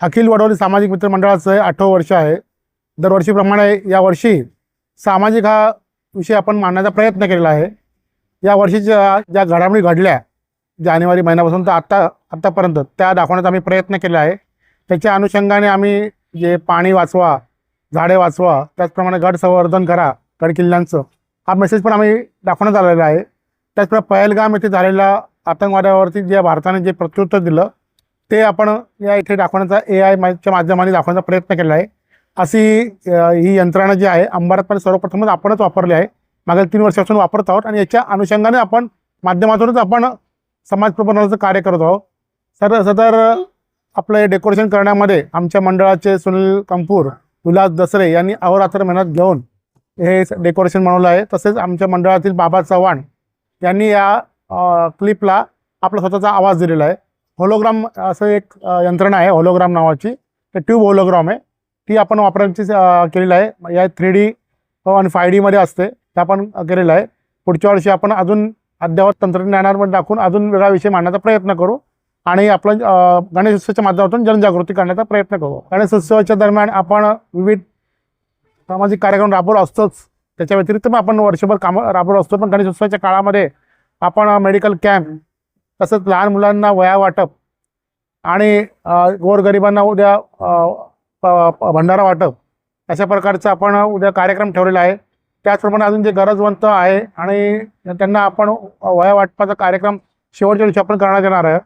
अखिल वडवली सामाजिक मित्र मंडळाचं आठवं वर्ष आहे. दरवर्षीप्रमाणे यावर्षी सामाजिक हा विषय आपण मांडण्याचा प्रयत्न केलेला आहे. या वर्षीच्या ज्या घडामोडी घडल्या जानेवारी महिन्यापासून तर आत्ता आत्तापर्यंत त्या दाखवण्याचा आम्ही प्रयत्न केला आहे. त्याच्या अनुषंगाने आम्ही जे पाणी वाचवा झाडे वाचवा त्याचप्रमाणे गड संवर्धन करा गड किल्ल्यांचं हा मेसेज पण आम्ही दाखवण्यात आलेला आहे. त्याचप्रमाणे पहलगाम येथे झालेल्या आतंकवादावरती जे भारताने जे प्रत्युत्तर दिलं ते आपण या इथे दाखवण्याचा ए आयच्या माध्यमाने दाखवण्याचा प्रयत्न केला आहे. अशी ही यंत्रणा जी आहे अंबारतपणे सर्वप्रथमच आपणच वापरली आहे. मागील तीन वर्षापासून वापरत आहोत आणि याच्या अनुषंगाने आपण माध्यमातूनच आपण समाज प्रबोधनाचं कार्य करत आहोत. सर सदर आपलं हे डेकोरेशन करण्यामध्ये आमच्या मंडळाचे सुनील कंपूर उल्हास दसरे यांनी अहोरात्र मेहनत घेऊन हे डेकोरेशन बनवलं आहे. तसेच आमच्या मंडळातील बाबा चव्हाण यांनी या क्लिपला आपला स्वतःचा आवाज दिलेला आहे. होलोग्राम असं एक यंत्रणा आहे होलोग्राम नावाची. ते ट्यूब होलोग्राम आहे. ती आपण वापरायची केलेलं आहे. या थ्री डी आणि फाय डीमध्ये असते. ते आपण केलेलं आहे. पुढच्या वर्षी आपण अजून अद्ययावत तंत्रज्ञानावर दाखवून अजून वेगळा विषय मांडण्याचा प्रयत्न करू आणि आपलं गणेशोत्सवाच्या गणेश माध्यमातून जनजागृती करण्याचा प्रयत्न करू. गणेशोत्सवाच्या दरम्यान आपण विविध सामाजिक कार्यक्रम राबवत असतोच. त्याच्या व्यतिरिक्त पण आपण वर्षभर कामं राबवत असतो. पण गणेश उत्सवाच्या काळामध्ये आपण मेडिकल कॅम्प तसंच लहान मुलांना वया वाटप आणि गोरगरिबांना उद्या प- प- भंडारा वाटप अशा प्रकारचा आपण उद्या कार्यक्रम ठेवलेला आहे. त्याचप्रमाणे अजून जे गरजवंत आहे आणि त्यांना आपण वया वाटपाचा कार्यक्रम शेवटच्या दिवशी आपण करण्यात येणार आहे.